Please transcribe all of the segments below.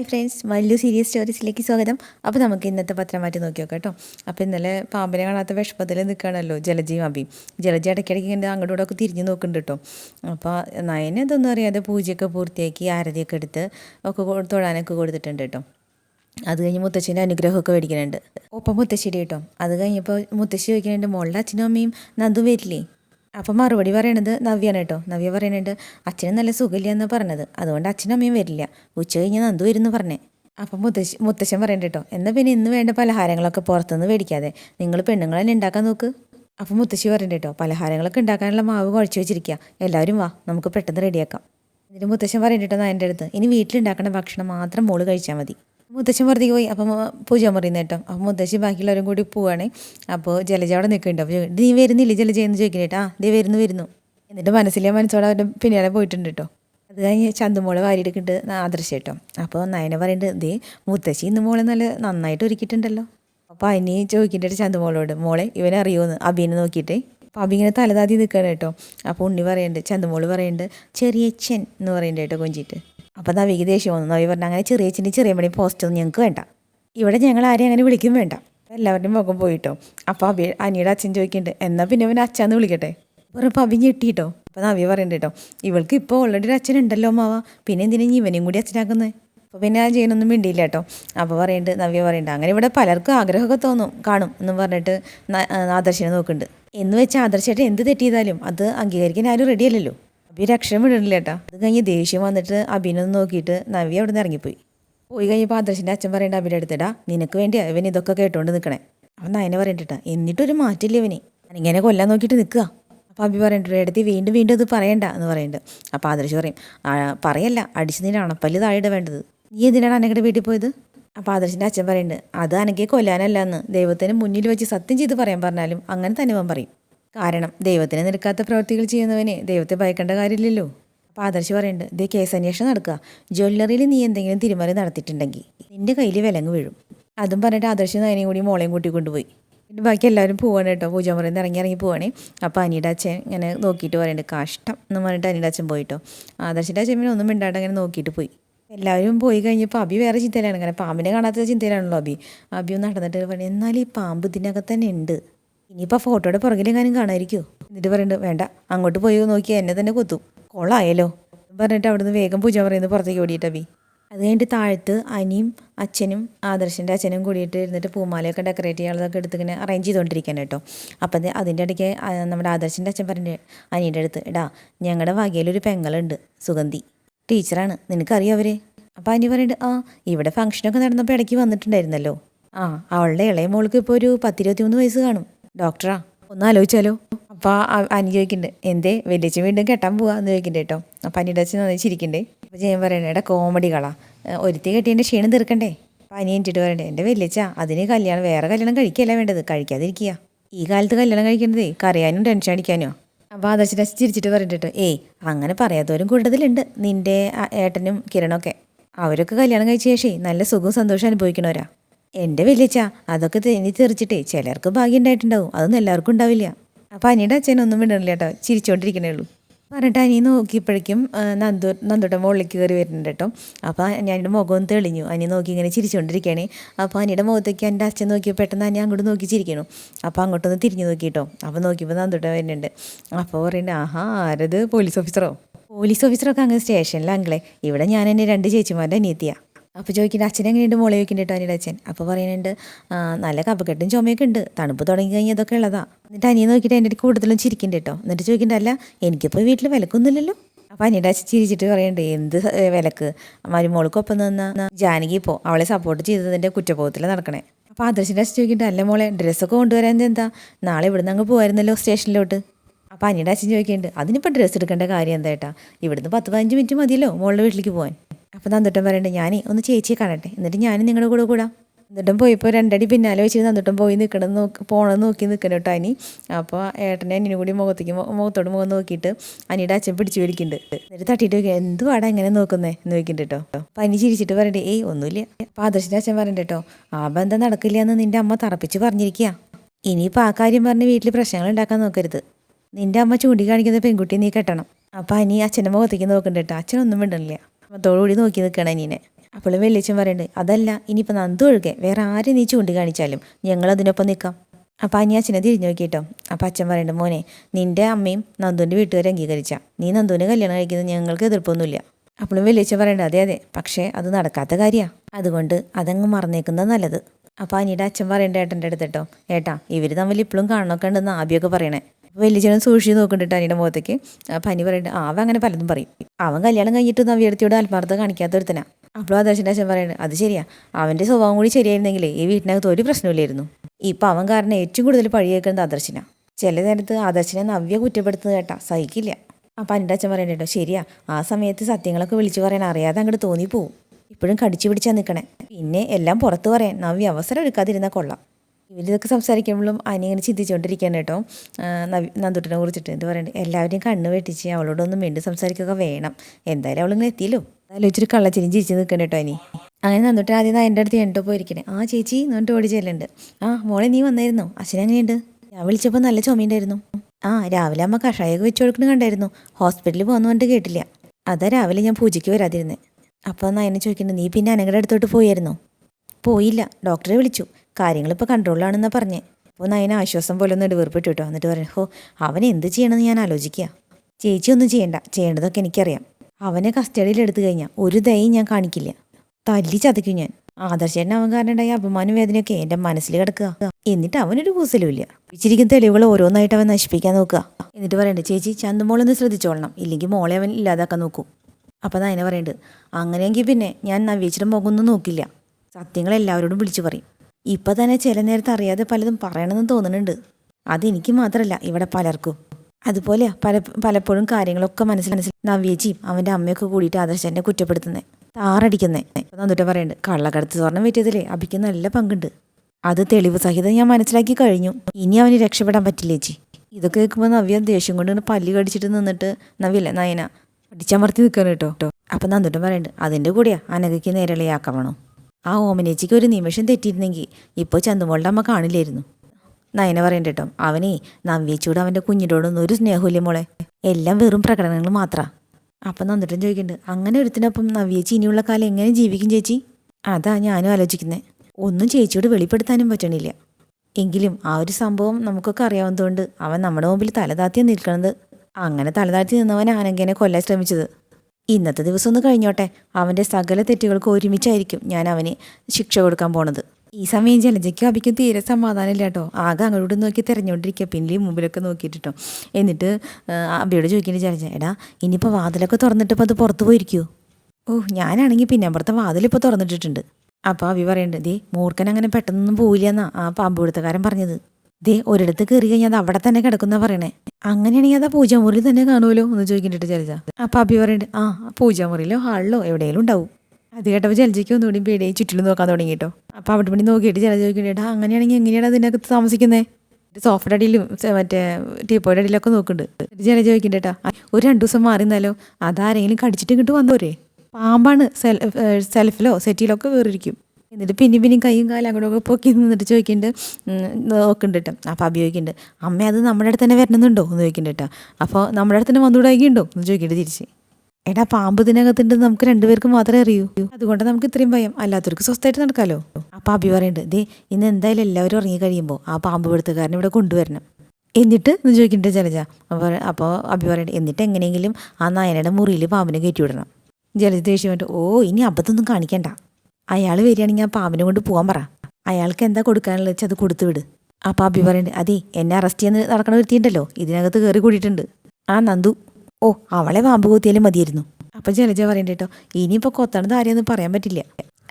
Hi friends വലിയ serious സ്റ്റോറീസിലേക്ക് സ്വാഗതം. അപ്പോൾ നമുക്ക് ഇന്നത്തെ പത്രം മാറ്റി നോക്കി നോക്കാം കേട്ടോ. അപ്പോൾ ഇന്നലെ പാമ്പിനെ കാണാത്ത വിഷമത്തിൽ നിൽക്കുകയാണല്ലോ ജലജിയും അബിയും ജലജി ഇടയ്ക്കിടയ്ക്ക് ഇങ്ങനെ അങ്ങോട്ടും ഒക്കെ തിരിഞ്ഞ് നോക്കുന്നുണ്ട് കേട്ടോ. അപ്പോൾ നയനെ ഇതൊന്നും അറിയാതെ പൂജയൊക്കെ പൂർത്തിയാക്കി ആരതിയൊക്കെ എടുത്ത് ഒക്കെ തൊഴാനൊക്കെ കൊടുത്തിട്ടുണ്ട് കേട്ടോ. അത് കഴിഞ്ഞ് മുത്തശ്ശീന്റെ അനുഗ്രഹമൊക്കെ മേടിക്കുന്നുണ്ട്. ഒപ്പം മുത്തശ്ശിയുടെ കേട്ടോ. അത് കഴിഞ്ഞപ്പോൾ മുത്തശ്ശി ചോദിക്കുന്നുണ്ട് മോളുടെ അച്ഛനും അമ്മയും നന്ദു വരില്ലേ? അപ്പം മറുപടി പറയണത് നവ്യാണ് കേട്ടോ. നവ്യ പറയുന്നുണ്ട് അച്ഛനും നല്ല സുഖമില്ല എന്ന് പറഞ്ഞത്. അതുകൊണ്ട് അച്ഛനും അമ്മയും വരില്ല. ഉച്ച കഴിഞ്ഞ് നന്ദു വരുന്നു പറഞ്ഞേ. അപ്പം മുത്തശ്ശി മുത്തശ്ശൻ പറയണ്ട കേട്ടോ എന്നാൽ പിന്നെ ഇന്ന് വേണ്ട പലഹാരങ്ങളൊക്കെ പുറത്തുനിന്ന് മേടിക്കാതെ. നിങ്ങൾ പെണ്ണുങ്ങൾ തന്നെ ഉണ്ടാക്കാൻ നോക്ക്. അപ്പം മുത്തശ്ശി പറയണ്ട കേട്ടോ പലഹാരങ്ങളൊക്കെ ഉണ്ടാക്കാനുള്ള മാവ് കുഴച്ച് വെച്ചിരിക്കുക എല്ലാവരും വാ നമുക്ക് പെട്ടെന്ന് റെഡിയാക്കാം. എന്നിട്ട് മുത്തശ്ശൻ പറയണ്ട കേട്ടോ എന്റെ അടുത്ത് ഇനി വീട്ടിലുണ്ടാക്കുന്ന ഭക്ഷണം മാത്രം മോൾ കഴിച്ചാൽ മതി. മുത്തശ്ശൻ പുറത്തേക്ക് പോയി. അപ്പം പൂജ പറയുന്നത് കേട്ടോ. അപ്പം മുത്തശ്ശി ബാക്കിയുള്ളവരും കൂടി പോവാണ്. അപ്പോൾ ജലജ അവിടെ നിൽക്കുന്നുണ്ട്. അപ്പോൾ നീ വരുന്നില്ല ജലജ? എന്ന് ചോദിക്കണേട്ടാ ആ ദേ വരുന്നു വരുന്നു. എന്നിട്ട് മനസ്സിലെ മനസ്സോടെ അവന്റെ പിന്നാലെ പോയിട്ടുണ്ട് കേട്ടോ. അത് കഴിഞ്ഞ് ചന്തുമോളെ വാരിയെടുക്കിട്ട് ആദർശം കേട്ടോ. അപ്പോൾ നയന പറയുന്നുണ്ട് ദേ മുത്തശ്ശി ഇന്ന് മോളെ നല്ല നന്നായിട്ട് ഒരുക്കിയിട്ടുണ്ടല്ലോ. അപ്പോൾ അതിന് ചോദിക്കേണ്ട ചന്തുമോളോട് മോളെ ഇവനെ അറിയുമെന്ന് അബീനെ നോക്കിയിട്ട്. അപ്പോൾ അബി ഇങ്ങനെ തലതാതി നിൽക്കുകയാണ് കേട്ടോ. അപ്പോൾ ഉണ്ണി പറയുന്നുണ്ട് ചന്തുമോൾ പറയുന്നുണ്ട് ചെറിയച്ഛൻ എന്ന് പറയുന്നുണ്ട് കേട്ടോ കൊഞ്ചിട്ട് അപ്പോൾ നവിക്ക് ദേഷ്യം വന്നു. നവി പറഞ്ഞു അങ്ങനെ ചെറിയ ചെറിയ മണി പോസ്റ്റൊന്നും ഞങ്ങൾക്ക് വേണ്ട. ഇവിടെ ഞങ്ങൾ ആരെയും അങ്ങനെ വിളിക്കും വേണ്ട. എല്ലാവരുടെയും മുഖം പോയിട്ടോ. അപ്പോൾ അബി അനിയുടെ അച്ഛൻ ചോദിക്കുന്നുണ്ട് എന്നാൽ പിന്നെ അവൻ അച്ഛാന്ന് വിളിക്കട്ടെ? അപ്പോൾ അബി ഞെട്ടിട്ടോ? അപ്പോൾ നവ്യ പറയുന്നുണ്ട് കേട്ടോ ഇവൾക്ക് ഇപ്പോൾ ഓൾറെഡി ഒരു അച്ഛൻ ഉണ്ടല്ലോ മാവ പിന്നെ എന്തിനാ ഇവനെയും കൂടി അച്ഛനാക്കുന്നത് അപ്പോൾ പിന്നെ ആ ചെയ്യാനൊന്നും മിണ്ടിയില്ല കേട്ടോ. അപ്പോൾ പറയുന്നുണ്ട് നവ്യ പറയുന്നുണ്ട് അങ്ങനെ ഇവിടെ പലർക്കും ആഗ്രഹമൊക്കെ തോന്നും കാണും എന്ന് പറഞ്ഞിട്ട് ആദർശനെ നോക്കുന്നുണ്ട്. എന്ന് വെച്ചാൽ ആദർശമായിട്ട് എന്ത് തെറ്റ് ചെയ്താലും അത് അംഗീകരിക്കാൻ ആരും റെഡി ഒരു അക്ഷരം വിടണില്ല കേട്ടോ അത് കഴിഞ്ഞ് ദേഷ്യം വന്നിട്ട് അബിനൊന്ന് നോക്കിയിട്ട് നവ്യ അവിടെ നിന്ന് ഇറങ്ങിപ്പോയി. പോയി കഴിഞ്ഞപ്പോൾ ആദർശിന്റെ അച്ഛൻ പറയേണ്ട അബിയുടെ അടുത്തിടാ നിനക്ക് വേണ്ടി ഇവൻ ഇതൊക്കെ കേട്ടോണ്ട് നിൽക്കണേ അവൻ നയനെ പറയണ്ടിട്ടാ എന്നിട്ടൊരു മാറ്റില്ല ഇവന്. ഇങ്ങനെ കൊല്ലാൻ നോക്കിയിട്ട് നിൽക്കുക അപ്പോൾ അഭി പറയണ്ട എടുത്തി വീണ്ടും വീണ്ടും അത് പറയണ്ട എന്ന് പറയുന്നുണ്ട് അപ്പോൾ ആദർശ് പറയും "ആ, പറയല്ല അടിച്ച് നിന്റെ അണപ്പല്ല് താഴെ വേണ്ടത്. നീ എന്തിനാണ് അനക്കടെ വീട്ടിൽ പോയത്? അപ്പോൾ ആദർശിന്റെ അച്ഛൻ പറയുന്നുണ്ട് അത് അനക്കെ കൊല്ലാനല്ല എന്ന്. ദൈവത്തിന് മുന്നിൽ വെച്ച് സത്യം ചെയ്ത് പറയാൻ പറഞ്ഞാലും അങ്ങനെ തന്നെ അവൻ പറയും. കാരണം ദൈവത്തിന് നിൽക്കാത്ത പ്രവൃത്തികൾ ചെയ്യുന്നവനെ ദൈവത്തെ ഭയക്കേണ്ട കാര്യമില്ലല്ലോ. അപ്പോൾ ആദർശ് പറയുന്നുണ്ട് ഇതേ കേസ് അന്വേഷണം നടക്കുക. ജ്വല്ലറിയിൽ നീ എന്തെങ്കിലും തിരിമറി നടത്തിയിട്ടുണ്ടെങ്കിൽ നിന്റെ കയ്യിൽ വിലങ്ങ് വീഴും. അതും പറഞ്ഞിട്ട് ആദർശി നയനെയും കൂടി മോളെയും കൂട്ടി കൊണ്ടുപോയി. പിന്നെ ബാക്കി എല്ലാവരും പോവാണ് കേട്ടോ പൂജ നിന്ന് ഇറങ്ങി ഇറങ്ങി പോവാണേ. അപ്പോൾ അനിയുടെ അച്ഛൻ ഇങ്ങനെ നോക്കിയിട്ട് പറയുന്നുണ്ട് കഷ്ടം എന്ന് പറഞ്ഞിട്ട് അനിയുടെ അച്ഛൻ പോയിട്ടോ. ആദർശിന്റെ അച്ഛൻ പിന്നെ ഒന്നും മിണ്ടാണ്ട് അങ്ങനെ നോക്കിയിട്ട് പോയി. എല്ലാവരും പോയി കഴിഞ്ഞപ്പോൾ അബി വേറെ ചിന്തയിലാണ്. അങ്ങനെ പാമ്പിനെ കാണാത്ത ചിന്തയിലാണല്ലോ അബി. അബി ഒന്ന് നടന്നിട്ട് പറഞ്ഞു എന്നാൽ ഈ പാമ്പ് ഇതിനകത്ത് തന്നെ ഉണ്ട്. ഇനിയിപ്പോൾ ഫോട്ടോയുടെ പുറകിലെങ്ങാനും കാണാമായിരിക്കുമോ എന്നിട്ട് പറയുന്നുണ്ട് വേണ്ട അങ്ങോട്ട് പോയി നോക്കി എന്നെ തന്നെ കൊത്തും. കൊള്ളായല്ലോ. പറഞ്ഞിട്ട് അവിടുന്ന് വേഗം പൂജ പറയുന്നത് പുറത്തേക്ക് ഓടിയിട്ട് അബി അത് കഴിഞ്ഞിട്ട് താഴത്ത് അനിയും അച്ഛനും ആദർശന്റെ അച്ഛനും കൂടിയിട്ട് ഇരുന്നിട്ട് പൂമാലയൊക്കെ ഡെക്കറേറ്റ് ചെയ്യാനുള്ളതൊക്കെ എടുത്ത് ഇങ്ങനെ അറേഞ്ച് ചെയ്തുകൊണ്ടിരിക്കാൻ കേട്ടോ അപ്പം അതിന്റെ ഇടയ്ക്ക് നമ്മുടെ ആദർശന്റെ അച്ഛൻ പറഞ്ഞ അനിയുടെ അടുത്ത് എടാ ഞങ്ങളുടെ വകയിലൊരു പെങ്ങളുണ്ട് സുഗന്ധി. ടീച്ചറാണ് നിനക്കറിയോ അവരെ? അപ്പോൾ അനി പറയുന്നുണ്ട് ആ ഇവിടെ ഫംഗ്ഷനൊക്കെ നടന്നപ്പോൾ ഇടയ്ക്ക് വന്നിട്ടുണ്ടായിരുന്നല്ലോ. ആ അവളുടെ ഇളയ മോൾക്ക് ഇപ്പോൾ ഒരു പത്തിരുപത്തി മൂന്ന് വയസ്സ് കാണും. ഡോക്ടറാ. ഒന്ന് ആലോചിച്ചാലോ അപ്പോൾ അനി ചോദിക്കുന്നുണ്ട് എന്തേ വലിയച്ഛൻ വീണ്ടും കെട്ടാൻ പോവാന്ന് ചോദിക്കുന്നുണ്ട് കേട്ടോ. അപ്പം അനിയുടെ അച്ഛൻ നന്നായി ചിരിക്കണ്ടേ. അപ്പോൾ ചെയ്യാൻ പറയണേ എടാ കോമഡികളാ ഒരുത്തി കെട്ടിയതിന്റെ ക്ഷീണം തീർക്കണ്ടേ? അപ്പൊ അനിയൻ എന്നിട്ട് പറയണ്ടേ എന്റെ വലിയച്ഛ അതിന് കല്യാണം വേറെ കല്യാണം കഴിക്കുകയല്ല വേണ്ടത്? കഴിക്കാതിരിക്കുക ഈ കാലത്ത് കല്യാണം കഴിക്കുന്നതേ കറിയാനും ടെൻഷൻ അടിക്കാനോ? അപ്പോൾ അച്ഛൻ ചിരിച്ചിട്ട് പറഞ്ഞിട്ട് ഏയ് അങ്ങനെ പറയാത്തവരും കൂടുതലുണ്ട് നിന്റെ ഏട്ടനും കിരണൊക്കെ. അവരൊക്കെ കല്യാണം കഴിച്ച ശേഷേ നല്ല സുഖവും സന്തോഷം അനുഭവിക്കണവരാ. എന്റെ വലിയച്ച അതൊക്കെ തെന്നി തെറിച്ചിട്ടേ ചിലർക്ക് ഭാഗ്യം ഉണ്ടായിട്ടുണ്ടാവും. അതൊന്നും എല്ലാവർക്കും ഉണ്ടാവില്ല. അപ്പം അനിയുടെ അച്ഛനൊന്നും വിടണില്ല കേട്ടോ. ചിരിച്ചോണ്ടിരിക്കണേ ഉള്ളൂ. പറഞ്ഞിട്ട് അനി നോക്കിയപ്പോഴേക്കും നന്ദു നന്ദുട്ടൻ മുകളിലേക്ക് കയറി വരുന്നുണ്ട് കേട്ടോ. അപ്പോൾ ഞാനിയുടെ മുഖം തെളിഞ്ഞു. അനി നോക്കി ഇങ്ങനെ ചിരിച്ചുകൊണ്ടിരിക്കുകയാണ് അപ്പോൾ അനിയുടെ മുഖത്തേക്ക് എന്റെ അച്ഛൻ നോക്കി പെട്ടെന്ന് അനി അങ്ങോട്ട് നോക്കി ചിരിക്കണു. അപ്പോൾ അങ്ങോട്ടൊന്ന് തിരിഞ്ഞു നോക്കിട്ടോ അപ്പോൾ നോക്കിയപ്പോൾ നന്ദുട്ടൻ വരുന്നുണ്ട്. അപ്പോൾ പറയുന്നുണ്ട് ആഹാ ആരത്? പോലീസ് ഓഫീസറോ? പോലീസ് ഓഫീസറൊക്കെ അങ്ങ് സ്റ്റേഷനിലാണ് അങ്കിളെ. ഇവിടെ ഞാൻ എന്റെ രണ്ട് ചേച്ചിമാരുടെ അനിയത്തിയാ. അപ്പോൾ ചോദിക്കുന്നുണ്ട് അച്ഛൻ എങ്ങനെയുണ്ട് മോളെ? ചോദിക്കുന്നുണ്ട് കേട്ടോ അനിയുടെ അച്ഛൻ. അപ്പോൾ പറയുന്നുണ്ട് നല്ല കപ്പക്കെട്ടും ചുമയൊക്കെ ഉണ്ട്. തണുപ്പ് തുടങ്ങി കഴിഞ്ഞാൽ ഇതൊക്കെ ഉള്ളതാ. എന്നിട്ട് അനിയെ നോക്കിയിട്ട് എന്റെ കൂടുതലും ചിരിക്കുന്നുണ്ട് കേട്ടോ എന്നിട്ട് ചോദിക്കുന്നുണ്ട് അല്ല എനിക്കിപ്പോൾ വീട്ടിൽ വിലക്കൊന്നുമില്ലല്ലോ? അപ്പോൾ അനിയുടെ അച്ഛൻ ചിരിച്ചിട്ട് പറയുന്നുണ്ട് എന്ത് വിലക്ക്? മരുമോൾക്കൊപ്പം നിന്ന ജാനകി ഇപ്പോൾ അവളെ സപ്പോർട്ട് ചെയ്തതിന്റെ കുറ്റബോധത്തിൽ നടക്കണേ. അപ്പോൾ ആദർശിന്റെ അച്ഛൻ ചോദിക്കുന്നുണ്ട് അല്ല മോളെ ഡ്രസ്സൊക്കെ കൊണ്ടുവരാൻ എന്താ നാളെ ഇവിടുന്ന് അങ്ങ് പോകായിരുന്നല്ലോ സ്റ്റേഷനിലോട്ട്. അപ്പോൾ അനിയുടെ അച്ഛൻ ചോദിക്കുന്നുണ്ട് അതിനിപ്പോൾ ഡ്രസ്സ് എടുക്കേണ്ട കാര്യം എന്താ ഏട്ടാ? ഇവിടുന്ന് പത്ത് പതിനഞ്ച് മിനിറ്റ് മതിയല്ലോ മോളുടെ വീട്ടിലേക്ക് പോകാൻ അപ്പോൾ തന്നിട്ടും പറയണ്ടേ ഞാനേ ഒന്ന് ചേച്ചിയെ കാണട്ടെ. എന്നിട്ട് ഞാൻ നിങ്ങളുടെ കൂടെ കൂടാം. എന്നിട്ടും പോയിപ്പോൾ രണ്ടടി പിന്നാലെ വെച്ചിട്ട് തന്നിട്ടും പോയി നിൽക്കണം നോക്കി പോകണം നോക്കി നിൽക്കണം കേട്ടോ അനി. അപ്പോൾ ഏട്ടനെ അനിനും കൂടി മുഖത്തേക്ക് മുഖത്തോട് മുഖം നോക്കിയിട്ട് അനിയുടെ അച്ഛൻ പിടിച്ചു വലിക്കുന്നുണ്ട്. എന്നിട്ട് തട്ടിയിട്ട് നോക്കി എന്തുവാടാ ഇങ്ങനെ നോക്കുന്നേ? എന്ന് നോക്കിയിട്ട് കേട്ടോ അപ്പം അനി ചിരിച്ചിട്ട് പറയണ്ടേ ഏയ് ഒന്നുമില്ല. അപ്പം അച്ഛൻ പറയണ്ട കേട്ടോ ആ ബന്ധം നടക്കില്ല എന്ന് നിന്റെ അമ്മ തറപ്പിച്ച് പറഞ്ഞിരിക്കുക ഇനിയിപ്പോൾ ആ കാര്യം പറഞ്ഞ് വീട്ടിൽ പ്രശ്നങ്ങൾ ഉണ്ടാക്കാൻ നോക്കരുത്. നിന്റെ അമ്മ ചൂണ്ടിക്കാണിക്കുന്ന പെൺകുട്ടിയെ നീ കെട്ടണം. അപ്പം അനി അച്ഛന്റെ മുഖത്തേക്ക് നോക്കണ്ട കേട്ടോ അച്ഛനൊന്നും മിണ്ടണില്ല. മുഖത്തോടുകൂടി നോക്കി നിൽക്കണം നീനെ അപ്പോൾ വെള്ളിച്ചൻ പറയുന്നുണ്ട് അതല്ല ഇനിയിപ്പോൾ നന്ദു ഒഴുകെ വേറെ ആരും നീ ചൂണ്ടി കാണിച്ചാലും ഞങ്ങൾ അതിനൊപ്പം നിൽക്കാം. അപ്പം അനി അച്ഛനെ തിരിഞ്ഞു നോക്കിയിട്ടോ. അപ്പം അച്ഛൻ പറയുന്നുണ്ട് മോനെ നിന്റെ അമ്മയും നന്ദുവിന്റെ വീട്ടുകാരെ അംഗീകരിച്ച. നീ നന്ദുവിനെ കല്യാണം കഴിക്കുന്നത് ഞങ്ങൾക്ക് എതിർപ്പൊന്നുമില്ല. അപ്പോഴും വെള്ളിച്ചൻ പറയണ്ട അതെ അതെ പക്ഷേ അത് നടക്കാത്ത കാര്യമാണ് അതുകൊണ്ട് അതങ്ങ് മറന്നേക്കുന്നത് നല്ലത്. അപ്പോൾ അനിയുടെ അച്ഛൻ പറയേണ്ട ഏട്ടന്റെ അടുത്തിട്ടോ ഏട്ടാ ഇവർ തമ്മിൽ ഇപ്പോഴും കാണണമൊക്കെ ഉണ്ടെന്ന് ആദ്യമൊക്കെ പറയണേ. വലിയച്ഛനും സൂക്ഷിച്ച് നോക്കുന്നുണ്ട് അനിയുടെ മുഖത്തേക്ക്. പനി പറയുന്നത് അവൻ അങ്ങനെ പലതും പറയും. അവൻ കല്യാണം കഴിഞ്ഞിട്ട് നവ്യടത്തിയോട് ആത്മാർത്ഥത കാണിക്കാത്ത ഒരുത്തനാ. അപ്പോൾ ആദർശന്റെ അച്ഛൻ പറയുന്നത് അത് ശരിയാ. അവന്റെ സ്വഭാവം കൂടി ശരിയായിരുന്നെങ്കിൽ ഈ വീട്ടിനകത്ത് ഒരു പ്രശ്നമില്ലായിരുന്നു ഇപ്പം അവൻ കാരണം ഏറ്റവും കൂടുതൽ പഴി പഴിയേക്കുന്നത് ആദർശനാ. ചില നേരത്ത് ആദർശനെ നവ്യ കുറ്റപ്പെടുത്തുന്നത് കേട്ടാ സഹിക്കില്ല. അപ്പം എന്റെ അച്ഛൻ പറയണ്ടോ ശരിയാ. ആ സമയത്ത് സത്യങ്ങളൊക്കെ വിളിച്ചു പറയാൻ അറിയാതെ അങ്ങോട്ട് തോന്നിപ്പോവും. ഇപ്പോഴും കടിച്ചു പിടിച്ചാൽ നിൽക്കണേ പിന്നെ എല്ലാം പുറത്ത് പറയാൻ നവ്യ അവസരം എടുക്കാതിരുന്നാൽ കൊള്ളാം. ഇവരിതൊക്കെ സംസാരിക്കുമ്പോഴും അനിയങ്ങനെ ചിന്തിച്ചുകൊണ്ടിരിക്കുകയാണ് കേട്ടോ. നന്ദുട്ടിനെ കുറിച്ചിട്ട് എന്ത് പറയുന്നത് എല്ലാവരെയും കണ്ണ് വെട്ടിച്ച് അവളോടൊന്നും വേണ്ടി സംസാരിക്കുക വേണം. എന്തായാലും അവളിങ്ങനെ എത്തിയല്ലോ. ആലോചിച്ചൊരു കള്ളച്ചിരി ചിരിച്ച് നിൽക്കണം കേട്ടോ അനി അങ്ങനെ നന്ദുട്ടൻ ആദ്യം എന്റെ അടുത്ത് എണ്ണോ പോയിരിക്കണേ. ആ ചേച്ചി എന്നിട്ട് ഓടി ചെല്ലുണ്ട്. ആ മോളെ നീ വന്നായിരുന്നോ? അച്ഛനെങ്ങനെയുണ്ട് ഞാൻ വിളിച്ചപ്പോൾ നല്ല ചുമയുണ്ടായിരുന്നു. ആ രാവിലെ അമ്മ കഷായൊക്കെ വെച്ച് കൊടുക്കണ കണ്ടായിരുന്നു. ഹോസ്പിറ്റലിൽ പോകുന്ന കൊണ്ട് കേട്ടില്ല. അതാ രാവിലെ ഞാൻ പൂജയ്ക്ക് വരാതിരുന്നേ. അപ്പോൾ നയനെ ചോദിക്കുന്നത് നീ പിന്നെ അനങ്ങളുടെ അടുത്തോട്ട് പോയായിരുന്നോ? പോയില്ല. ഡോക്ടറെ വിളിച്ചു. കാര്യങ്ങളിപ്പോൾ കൺട്രോളിലാണെന്നാ പറഞ്ഞേ. അപ്പോൾ നയന ആശ്വാസം പോലെ ഒന്ന് ഇടവേർപ്പെട്ടു കേട്ടോ എന്നിട്ട് പറഞ്ഞു ഹോ അവൻ എന്ത് ചെയ്യണമെന്ന് ഞാൻ ആലോചിക്കുക ചേച്ചി ഒന്നും ചെയ്യണ്ട. ചെയ്യേണ്ടതൊക്കെ എനിക്കറിയാം. അവനെ കസ്റ്റഡിയിൽ എടുത്തു കഴിഞ്ഞാൽ ഒരു ദയയും ഞാൻ കാണിക്കില്ല. തല്ലി ചതയ്ക്കും ഞാൻ. ആദർശേട്ടൻ അവൻ കാരണം ഉണ്ടായ അപമാനം വേദനയൊക്കെ എന്റെ മനസ്സിൽ കിടക്കുക എന്നിട്ട് അവനൊരു കൂസലുമില്ല ഇച്ചിരിക്കുന്ന തെളിവുകൾ ഓരോന്നായിട്ട് അവൻ നശിപ്പിക്കാൻ നോക്കുക എന്നിട്ട് പറയണ്ടേ ചേച്ചി ചന്തമോളൊന്ന് ശ്രദ്ധിച്ചോളണം. ഇല്ലെങ്കിൽ മോളെ അവൻ ഇല്ലാതാക്കാൻ നോക്കും. അപ്പം അതിനെ പറയുന്നുണ്ട് അങ്ങനെയെങ്കിൽ പിന്നെ ഞാൻ നവ്യേച്ചിയുടെ മുഖമൊന്നും നോക്കില്ല. സത്യങ്ങൾ എല്ലാവരോടും വിളിച്ചു പറയും. ഇപ്പം തന്നെ ചില നേരത്ത് അറിയാതെ പലതും പറയണമെന്ന് തോന്നുന്നുണ്ട്. അതെനിക്ക് മാത്രമല്ല ഇവിടെ പലർക്കും. അതുപോലെ പല പലപ്പോഴും കാര്യങ്ങളൊക്കെ മനസ്സിൽ മനസ്സിൽ നവ്യജിയും അവന്റെ അമ്മയൊക്കെ കൂടിയിട്ട് ആദർശനെ കുറ്റപ്പെടുത്തുന്നേ. താറടിക്കുന്നേ. എന്നിട്ട് പറയുന്നുണ്ട് കള്ളക്കടത്ത് സ്വർണം വിറ്റതിലേ അഭിക്ക് നല്ല പങ്കുണ്ട്. അത് തെളിവ് സഹിതം ഞാൻ മനസ്സിലാക്കി കഴിഞ്ഞു. ഇനി അവന് രക്ഷപ്പെടാൻ പറ്റില്ലേ ചേച്ചി ഇതൊക്കെ കേൾക്കുമ്പോൾ നവ്യ ദേഷ്യം കൊണ്ട് പല്ല് കടിച്ചിട്ട് നിന്നിട്ട് നവ്യല്ലേ നയന? അടിച്ചമർത്തി നിൽക്കണം കേട്ടോ. അപ്പം നന്നിട്ടും പറയുന്നുണ്ട് അതിന്റെ കൂടെയാ അനഘയ്ക്ക് നേരളയാക്കണോ ആ ഓമനേച്ചിക്ക് ഒരു നിമിഷം തെറ്റിയിരുന്നെങ്കിൽ ഇപ്പോൾ ചന്തുമോളുടെ അമ്മ കാണില്ലായിരുന്നു. നയന പറയണ്ട കേട്ടോ അവനേ നവ്യേച്ചോട് അവന്റെ കുഞ്ഞിനോടൊന്നും ഒരു സ്നേഹമില്ല മോളെ. എല്ലാം വെറും പ്രകടനങ്ങൾ മാത്രമാണ് അപ്പം നന്നിട്ടും ചോദിക്കുന്നുണ്ട് അങ്ങനെ ഒരുത്തിനൊപ്പം നവ്യേച്ചി ഇനിയുള്ള കാലം എങ്ങനെ ജീവിക്കും ചേച്ചി? അതാ ഞാനും ആലോചിക്കുന്നത് ഒന്നും ചേച്ചിയോട് വെളിപ്പെടുത്താനും പറ്റണില്ല. എങ്കിലും ആ ഒരു സംഭവം നമുക്കൊക്കെ അറിയാവുന്നതുകൊണ്ട് അവൻ നമ്മുടെ മുമ്പിൽ തലതാത്തി നിൽക്കുന്നത് അങ്ങനെ തലതാത്തി നിന്നവൻ ആനങ്കേനെ കൊല്ലാൻ ശ്രമിച്ചത്. ഇന്നത്തെ ദിവസം ഒന്ന് കഴിഞ്ഞോട്ടെ. അവന്റെ സകല തെറ്റുകൾക്ക് ഒരുമിച്ചായിരിക്കും ഞാൻ അവന് ശിക്ഷ കൊടുക്കാൻ പോണത്. ഈ സമയം ജലജയ്ക്കും അഭിക്കും തീരെ സമാധാനമില്ല കേട്ടോ ആകെ അങ്ങോട്ട് നോക്കി തിരഞ്ഞുകൊണ്ടിരിക്കുക പിന്നിലും മുമ്പിലൊക്കെ നോക്കിയിട്ടോ എന്നിട്ട് അബിയോട് ചോദിക്കേണ്ടി ജലജ എടാ ഇനിയിപ്പോൾ വാതിലൊക്കെ തുറന്നിട്ട് ഇപ്പോൾ അത് പുറത്ത് പോയിരിക്കുമോ ഓ ഞാനാണെങ്കിൽ പിന്നെ അപ്പുറത്തെ വാതിലിപ്പോൾ തുറന്നിട്ടിട്ടുണ്ട്. അപ്പോൾ അഭി പറയുന്നുണ്ട് ദേ മൂർഖൻ അങ്ങനെ പെട്ടെന്നൊന്നും പോവില്ലെന്നാ. ആ പാമ്പ് പിടുത്തക്കാരൻ പറഞ്ഞത്. ദേ ഒരിടത്ത് കയറി കഴിഞ്ഞാൽ അത് അവിടെ തന്നെ കിടക്കുന്ന പറയണേ. അങ്ങനെയാണെങ്കിൽ അത് ആ പൂജാമുറിയിൽ തന്നെ കാണുമല്ലോ എന്ന് ചോദിക്കണ്ടിട്ട് ജലജ. അപ്പം അഭി പറയുന്നുണ്ട് ആ പൂജാമുറിയിലോ ഹാളിലോ എവിടെയെങ്കിലും ഉണ്ടാവും. അത് കേട്ടപ്പോൾ ജലജയ്ക്ക് ഒന്നുകൂടി പേടിയായി ചുറ്റിലും നോക്കാൻ തുടങ്ങി കേട്ടോ അപ്പോൾ അവിടെ പണി നോക്കിയിട്ട് ജലജ ചോദിക്കണ്ടേട്ടാ അങ്ങനെയാണെങ്കിൽ എങ്ങനെയാണ് അതിനകത്ത് താമസിക്കുന്നേ? സോഫയുടെ അടിയിലും മറ്റേ ടീപ്പോയുടെ അടിയിലൊക്കെ നോക്കുന്നുണ്ട്. ജല ചോദിക്കണ്ടേട്ടാ ഒരു രണ്ടു ദിവസം മാറി അതാരെങ്കിലും കടിച്ചിട്ട് ഇങ്ങോട്ട് വന്നോരേ? പാമ്പാണ് സെൽ സെൽഫിലോ സെറ്റിയിലോ ഒക്കെ കയറിയിരിക്കും എന്നിട്ട് പിന്നെ പിന്നെ കൈയും കാലും അങ്ങോട്ടൊക്കെ പൊക്കി നിന്നിട്ട് ചോദിക്കുന്നുണ്ട് നോക്കുന്നുണ്ട് കേട്ടോ അപ്പോൾ അഭിയോഗിക്കുന്നുണ്ട് അമ്മ അത് നമ്മുടെ അടുത്ത് തന്നെ വരണമെന്നുണ്ടോ? എന്ന് ചോദിക്കുന്നുണ്ട് കേട്ടോ അപ്പോൾ നമ്മുടെ അടുത്ത് തന്നെ വന്നുകൂടായിക്കുണ്ടോ എന്ന് ചോദിക്കുന്നുണ്ട് തിരിച്ച്. എടാ പാമ്പ് ഇതിനകത്തുണ്ട് നമുക്ക് രണ്ടുപേർക്കും മാത്രമേ അറിയൂ. അതുകൊണ്ട് നമുക്ക് ഇത്രയും ഭയം. അല്ലാത്തവർക്ക് സ്വസ്ഥമായിട്ട് നടക്കാമല്ലോ അപ്പോൾ അഭി പറയുന്നുണ്ട് ദേ ഇന്ന് എന്തായാലും എല്ലാവരും ഇറങ്ങി കഴിയുമ്പോൾ ആ പാമ്പ് പിടുത്തക്കാരനെ ഇവിടെ കൊണ്ടുവരണം. എന്നിട്ട് എന്ന് ചോദിക്കുന്നുണ്ട് ജലജ. അപ്പോൾ അപ്പോൾ അഭി പറയുന്നുണ്ട് എന്നിട്ട് എങ്ങനെയെങ്കിലും ആ നായനയുടെ മുറിയിൽ പാമ്പിനെ കയറ്റി വിടണം. ജലജ ദേഷ്യമായിട്ട് ഓ ഇനി അബദ്ധമൊന്നും കാണിക്കണ്ട. അയാൾ വരികയാണെങ്കിൽ ആ പാമ്പിനെ കൊണ്ട് പോകാൻ പറ. അയാൾക്ക് എന്താ കൊടുക്കാനുള്ളത് വെച്ചാൽ അത് കൊടുത്തു വിട്. ആ അഭി പറയുന്നുണ്ട് അതെ എന്നെ അറസ്റ്റ് ചെയ്യാൻ നടക്കണ വരുത്തിയിട്ടുണ്ടല്ലോ ഇതിനകത്ത് കയറി കൂടിയിട്ടുണ്ട്. ആ നന്ദു ഓ അവളെ പാമ്പ് കൂത്തിയാലും മതിയായിരുന്നു. അപ്പം ജലജ പറയണ്ട കേട്ടോ ഇനിയിപ്പോൾ കൊത്തണത് ആരെയൊന്നും പറയാൻ പറ്റില്ല.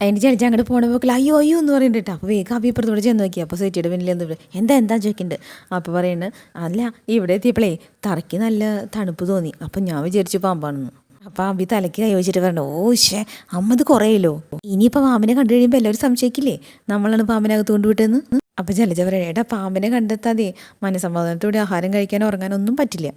അതിന് ജലജ അങ്ങോട്ട് പോണ പോക്കിൽ അയ്യോ അയ്യോ എന്ന് പറയുന്നുണ്ട് കേട്ടോ. അപ്പോൾ വേഗം അഭിപ്രത്തോടെ ചെന്ന് നോക്കി. അപ്പോൾ സെറ്റിയുടെ പിന്നിൽ എന്ത്? എന്താ എന്താ ചോദിക്കുന്നുണ്ട് അപ്പോൾ പറയുന്നത് അല്ല ഇവിടെ എത്തിയപ്പോഴേ തറയ്ക്ക് നല്ല തണുപ്പ് തോന്നി. അപ്പം ഞാൻ വിചാരിച്ചു പാമ്പാണെന്ന്. അപ്പം അഭി തലയ്ക്ക് കൈവച്ചിട്ട് പറഞ്ഞു ഓ ശേ അമ്മ ഇത് കുറയല്ലോ. ഇനിയിപ്പോൾ പാമ്പിനെ കണ്ടു കഴിയുമ്പോൾ എല്ലാവരും സംശയിക്കില്ലേ? നമ്മളാണ് പാമ്പിനകത്ത് കൊണ്ടുവിട്ടെന്ന് അപ്പം ചലച്ച പറയാം ഏട്ടാ പാമ്പിനെ കണ്ടെത്താതെ മനസമാധാനത്തോടെ ആഹാരം കഴിക്കാൻ ഉറങ്ങാനൊന്നും പറ്റില്ല.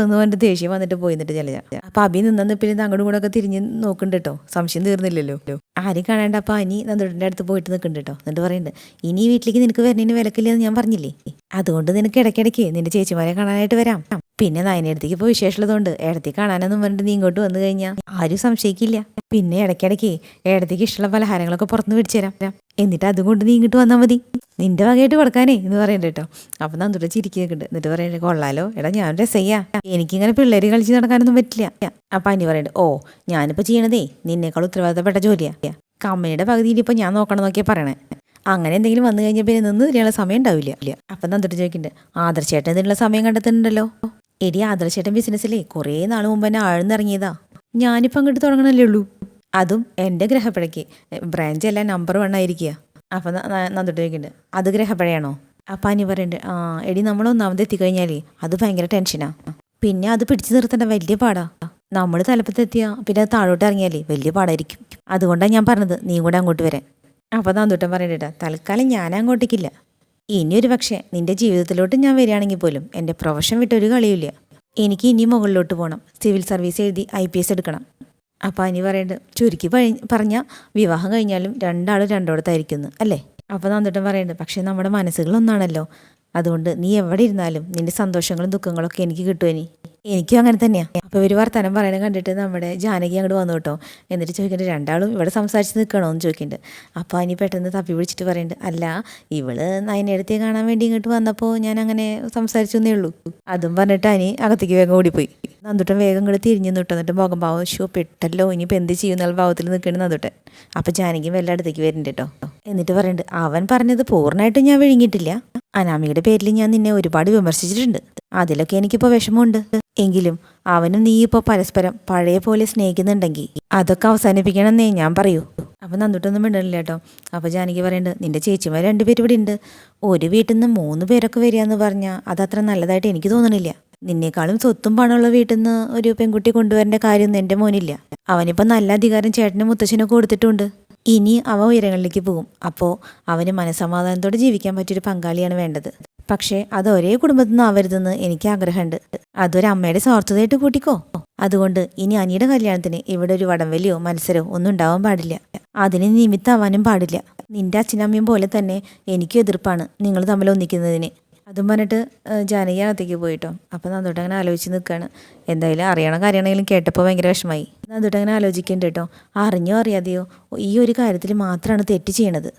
എന്ന് പറഞ്ഞിട്ട് ദേഷ്യം വന്നിട്ട് പോയി എന്നിട്ട് ജലജ. അപ്പൊ അഭി നിന്നു പിന്നെ അങ്ങോട്ടും കൂടെ ഒക്കെ തിരിഞ്ഞ് നോക്കുന്നുണ്ട് കേട്ടോ. സംശയം തീർന്നില്ലല്ലോ. ആരും കാണാണ്ട് അപ്പൊ അനി നന്ദുടിന്റെ അടുത്ത് പോയിട്ട് നിൽക്കുന്നുണ്ട് കേട്ടോ. എന്നിട്ട് പറയുന്നുണ്ട് ഇനി വീട്ടിലേക്ക് നിനക്ക് വരണേന് വിലക്കില്ലെന്ന് ഞാൻ പറഞ്ഞില്ലേ? അതുകൊണ്ട് നിനക്ക് ഇടയ്ക്കിടയ്ക്ക് നിന്റെ ചേച്ചിമാരെ കാണാനായിട്ട് വരാം. പിന്നെ നയനടുത്തേക്ക് ഇപ്പോൾ വിശേഷമുള്ളതുകൊണ്ട് ഇടത്തേക്ക് കാണാനൊന്നും പറഞ്ഞിട്ട് നീ ഇങ്ങോട്ട് വന്നു കഴിഞ്ഞാൽ ആരും സംശയിക്കില്ല. പിന്നെ ഇടയ്ക്കിടയ്ക്ക് ഇടത്തേക്ക് ഇഷ്ടമുള്ള പലഹാരങ്ങളൊക്കെ പുറത്തുനിന്ന് മേടിച്ചു തരാം എന്നിട്ട് അതുകൊണ്ട് നീ ഇങ്ങോട്ട് വന്നാൽ മതി. നിന്റെ വകയായിട്ട് കൊടുക്കാനേ എന്ന് പറയണ്ട കേട്ടോ. അപ്പം നന്ദുടെ ചിരിക്കുന്നുണ്ട് എന്നിട്ട് പറയണ്ടേ കൊള്ളാലോ. എടാ ഞാൻ രസയ്യാ. എനിക്കിങ്ങനെ പിള്ളേര് കളിച്ച് നടക്കാനൊന്നും പറ്റില്ല. അപ്പൊ അനി പറയണ്ട ഓ ഞാനിപ്പോൾ ചെയ്യണതേ നിന്നേക്കാൾ ഉത്തരവാദിത്തപ്പെട്ട ജോലിയാ. കമ്പനിയുടെ പകുതിയിൽ ഇപ്പോൾ ഞാൻ നോക്കണം നോക്കിയാ പറയണേ. അങ്ങനെ എന്തെങ്കിലും വന്നു കഴിഞ്ഞാൽ പിന്നെ നിന്ന് ഇതിനുള്ള സമയം ഉണ്ടാവില്ല. അപ്പൊ അപ്പം നന്ദിട്ട് ചോദിക്കുന്നുണ്ട് ആദർശേട്ടൻ ഇതിനുള്ള സമയം കണ്ടെത്തുന്നുണ്ടല്ലോ? എടി ആദർശേട്ടൻ ബിസിനസ്സിലേ കുറേ നാൾ മുമ്പ് എന്നെ ആഴ്ന്നിറങ്ങിയതാ. ഞാനിപ്പോൾ അങ്ങോട്ട് തുടങ്ങണല്ലേ ഉള്ളൂ. അതും എന്റെ ഗ്രഹപ്പഴയ്ക്ക്. ബ്രാഞ്ച് എല്ലാം നമ്പർ വൺ ആയിരിക്കുക അപ്പം നന്ദിട്ട് അത് ഗ്രഹപ്പഴയാണോ? അപ്പം അനി പറയുന്നുണ്ട് ആ എടി നമ്മൾ ഒന്നാമത് എത്തിക്കഴിഞ്ഞാലേ അത് ഭയങ്കര ടെൻഷനാ. പിന്നെ അത് പിടിച്ചു നിർത്തേണ്ട വലിയ പാടാ. നമ്മൾ തലപ്പത്തെത്തിയാ പിന്നെ അത് താഴോട്ട് ഇറങ്ങിയാലേ വലിയ പാടായിരിക്കും. അതുകൊണ്ടാണ് ഞാൻ പറഞ്ഞത് നീ കൂടെ അങ്ങോട്ട് വരാൻ. അപ്പോൾ നന്ദൂട്ടൻ പറയണ്ടേട്ടാ തൽക്കാലം ഞാൻ അങ്ങോട്ടേക്കില്ല ഇനിയൊരു പക്ഷേ നിന്റെ ജീവിതത്തിലോട്ട് ഞാൻ വരികയാണെങ്കിൽ പോലും എന്റെ പ്രൊഫഷൻ വിട്ടൊരു കളിയില്ല എനിക്ക് ഇനി മുകളിലോട്ട് പോകണം. സിവിൽ സർവീസ് എഴുതി ഐ പി എസ് എടുക്കണം. അപ്പോൾ അനി പറയേണ്ടത് ചുരുക്കി പറഞ്ഞ വിവാഹം കഴിഞ്ഞാലും രണ്ടാളും രണ്ടോടത്തായിരിക്കുന്നു അല്ലേ? അപ്പോൾ നന്നിട്ടും പറയേണ്ടത് പക്ഷേ നമ്മുടെ മനസ്സുകൾ ഒന്നാണല്ലോ അതുകൊണ്ട് നീ എവിടെ ഇരുന്നാലും നിന്റെ സന്തോഷങ്ങളും ദുഃഖങ്ങളൊക്കെ എനിക്ക് കിട്ടുമനി എനിക്കും അങ്ങനെ തന്നെയാണ് അപ്പോൾ ഇവർ വർത്തമാനം പറയണ കണ്ടിട്ട് നമ്മുടെ ജാനകി അങ്ങോട്ട് വന്നു കേട്ടോ. എന്നിട്ട് ചോദിക്കേണ്ട രണ്ടാളും ഇവിടെ സംസാരിച്ച് നിൽക്കണോ എന്ന് ചോദിക്കുന്നുണ്ട് അപ്പോൾ അനി പെട്ടെന്ന് തപ്പി വിളിച്ചിട്ട് പറയുന്നുണ്ട് അല്ല ഇവൾ നയനെടുത്തെ കാണാൻ വേണ്ടി ഇങ്ങോട്ട് വന്നപ്പോൾ ഞാൻ അങ്ങനെ സംസാരിച്ചു എന്നേ ഉള്ളൂ. അതും പറഞ്ഞിട്ട് അനി അകത്തേക്ക് വേഗം ഓടിപ്പോയി. നന്ദുട്ടൻ വേഗം കൂടെ തിരിഞ്ഞു നിട്ടു. എന്നിട്ട് മുഖം ഭാവം ഷോ പെട്ടല്ലോ. ഇനിയിപ്പോൾ എന്ത് ചെയ്യുന്ന ഭാവത്തിൽ നിൽക്കണം നന്ദുട്ടൻ. അപ്പോൾ ജാനകിയും വല്ല അടുത്തേക്ക് വരുന്നുണ്ട് കേട്ടോ. എന്നിട്ട് പറയുന്നുണ്ട് അവൻ പറഞ്ഞത് പൂർണമായിട്ടും ഞാൻ വിഴുങ്ങിയിട്ടില്ല. അനാമിയുടെ പേരിൽ ഞാൻ നിന്നെ ഒരുപാട് വിമർശിച്ചിട്ടുണ്ട്. അതിലൊക്കെ എനിക്കിപ്പോൾ വിഷമമുണ്ട്. എങ്കിലും അവനും നീ ഇപ്പോൾ പരസ്പരം പഴയ പോലെ സ്നേഹിക്കുന്നുണ്ടെങ്കിൽ അതൊക്കെ അവസാനിപ്പിക്കണമെന്നേ ഞാൻ പറയൂ. അപ്പം നന്നിട്ടൊന്നും വിടണില്ല കേട്ടോ. അപ്പോൾ ജാനകി പറയുന്നുണ്ട് നിന്റെ ചേച്ചിമാർ രണ്ടുപേരും ഇവിടെ ഉണ്ട്. ഒരു വീട്ടിൽ നിന്ന് മൂന്ന് പേരൊക്കെ വരിക എന്ന് പറഞ്ഞാൽ അതത്ര നല്ലതായിട്ട് എനിക്ക് തോന്നണില്ല. നിന്നേക്കാളും സ്വത്തും പണമുള്ള വീട്ടിൽ നിന്ന് ഒരു പെൺകുട്ടി കൊണ്ടുവരേണ്ട കാര്യമൊന്നും എന്റെ മോനില്ല. അവനിപ്പോൾ നല്ല അധികാരം ചേട്ടനും മുത്തച്ഛനൊക്കെ കൊടുത്തിട്ടുണ്ട്. ഇനി അവ ഉയരങ്ങളിലേക്ക് പോകും. അപ്പോൾ അവന് മനസമാധാനത്തോടെ ജീവിക്കാൻ പറ്റിയൊരു പങ്കാളിയാണ് വേണ്ടത്. പക്ഷേ അത് ഒരേ കുടുംബത്തിൽ നിന്ന് ആവരുതെന്ന് എനിക്ക് ആഗ്രഹമുണ്ട്. അതൊരു അമ്മയുടെ സ്വാർത്ഥതയായിട്ട് കൂട്ടിക്കോ. അതുകൊണ്ട് ഇനി അനിയുടെ കല്യാണത്തിന് ഇവിടെ ഒരു വടംവലിയോ മത്സരമോ ഒന്നും ഉണ്ടാവാൻ പാടില്ല. അതിന് നിമിത്തമാവാനും പാടില്ല. നിന്റെ അച്ഛനമ്മയും പോലെ തന്നെ എനിക്കും എതിർപ്പാണ്. നിങ്ങൾ തമ്മിൽ ഒന്നിക്കുന്നതിന്. അതും പറഞ്ഞിട്ട് ജാനകി അകത്തേക്ക് പോയിട്ടോ. അപ്പം നന്ദോട്ട് അങ്ങനെ ആലോചിച്ച് നിൽക്കുകയാണ് എന്തായാലും അറിയണ കാര്യമാണെങ്കിലും കേട്ടപ്പോൾ ഭയങ്കര വിഷമമായി. നന്ദോട്ട് അങ്ങനെ ആലോചിക്കേണ്ട കേട്ടോ. അറിഞ്ഞോ അറിയാതെയോ ഈ ഒരു കാര്യത്തിൽ മാത്രമാണ് തെറ്റ് ചെയ്യണത്.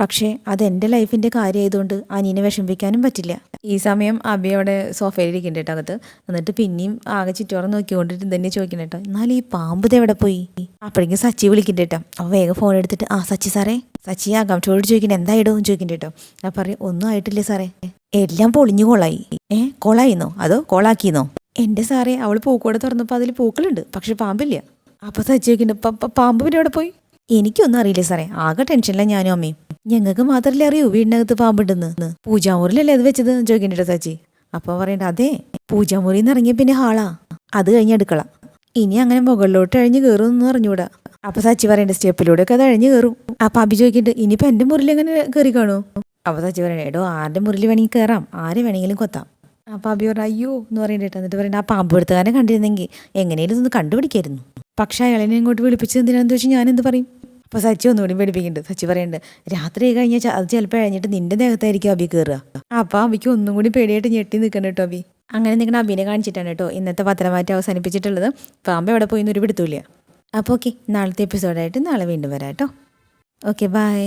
പക്ഷേ അത് അതെന്റെ ലൈഫിന്റെ കാര്യമായതുകൊണ്ട് അനിയനെ വിഷമിപ്പിക്കാനും പറ്റില്ല. ഈ സമയം അബി അവിടെ സോഫയിൽ ഇരിക്കുന്നുണ്ട് കേട്ടോ അകത്ത്. എന്നിട്ട് പിന്നെയും ആകെ ചുറ്റോറം നോക്കിക്കൊണ്ടിട്ട് തന്നെ ചോദിക്കണം കേട്ടോ. എന്നാൽ ഈ പാമ്പ് എവിടെ പോയി? അപ്പോഴേക്കും സച്ചി വിളിക്കുന്നുണ്ട് കേട്ടോ. അപ്പോൾ വേഗം ഫോൺ എടുത്തിട്ട് ആ സച്ചി സാറേ സച്ചി ആകാംക്ഷയോട് ചോദിക്കണം എന്തായിടും ചോദിക്കുന്നുണ്ട് കേട്ടോ. ഞാൻ പറയും ഒന്നും ആയിട്ടില്ലേ സാറേ? എല്ലാം പൊളിഞ്ഞു കൊളായി. ഏ കൊളായിന്നോ? അതോ കൊളാക്കിന്നോ? എന്റെ സാറേ അവൾ പൂക്കോടെ തുറന്നപ്പോൾ അതിൽ പൂക്കളുണ്ട് പക്ഷെ പാമ്പില്ല. അപ്പോൾ ചോദിക്കുന്നുണ്ട് പാമ്പ് പിന്നെ അവിടെ പോയി? എനിക്കൊന്നും അറിയില്ല സാറേ ആകെ ടെൻഷനില്ല ഞാനും അമ്മയും. ഞങ്ങൾക്ക് മാത്രമല്ലേ അറിയൂ വീടിനകത്ത് പാമ്പുണ്ടെന്ന്. പൂജാമുറിയിലല്ലേ അത് വെച്ചത്? ചോദിക്കണ്ടോ സച്ചി അപ്പോൾ പറയണ്ട അതെ. പൂജാമുറിയിൽ നിന്ന് ഇറങ്ങിയ പിന്നെ ഹാളാ. അത് കഴിഞ്ഞ് അടുക്കള. ഇനി അങ്ങനെ മുകളിലോട്ട് അഴിഞ്ഞ് കയറുമെന്ന് അറിഞ്ഞൂടാ. അപ്പൊ സച്ചി പറയണ്ട സ്റ്റെപ്പിലൂടെ ഒക്കെ അത് അഴിഞ്ഞ് കയറും അപ്പൊ അഭി ചോദിക്കണ്ട് ഇനിയിപ്പൊ എന്റെ മുറിയിൽ എങ്ങനെ കയറി കാണോ? അപ്പൊ സച്ചി പറയണേ എടോ ആരുടെ മുറിയിൽ വേണമെങ്കിൽ കയറാം ആരെ വേണമെങ്കിലും കൊത്താം. അപ്പം അബി പറഞ്ഞു അയ്യോ എന്ന് പറയണ്ടേട്ടോ എന്നിട്ട് പറയുന്നത് ആ പാമ്പ് എടുത്തുകാരനെ കണ്ടിരുന്നെങ്കിൽ എങ്ങനെയും ഒന്ന് കണ്ടുപിടിക്കായിരുന്നു. പക്ഷേ അയാളിനെ ഇങ്ങോട്ട് വിളിപ്പിച്ചത് എന്തിനാണെന്ന് ചോദിച്ചാൽ ഞാൻ എന്ത് പറയും? അപ്പോൾ സച്ചി ഒന്നുകൂടി പേടിപ്പിക്കുന്നുണ്ട്. സച്ചി പറയുന്നുണ്ട് രാത്രി കഴിഞ്ഞാൽ അത് ചിലപ്പോൾ കഴിഞ്ഞിട്ട് നിന്റെ ദേഹത്തായിരിക്കും അബി കയറുക അപ്പോൾ അബിക്ക് ഒന്നും കൂടി പേടിയായിട്ട് ഞെട്ടി നിൽക്കണം കേട്ടോ അബി. അങ്ങനെ നിങ്ങൾ അബിനെ കാണിച്ചിട്ടാണ് കേട്ടോ ഇന്നത്തെ പത്രമാറ്റം അവസാനിപ്പിച്ചിട്ടുള്ളത്. പാമ്പ് എവിടെ പോയി എന്നൊരു പിടുത്തൂല്ല അപ്പോൾ ഓക്കെ നാളത്തെ എപ്പിസോഡായിട്ട് നാളെ വീണ്ടും വരാം കേട്ടോ. Okay bye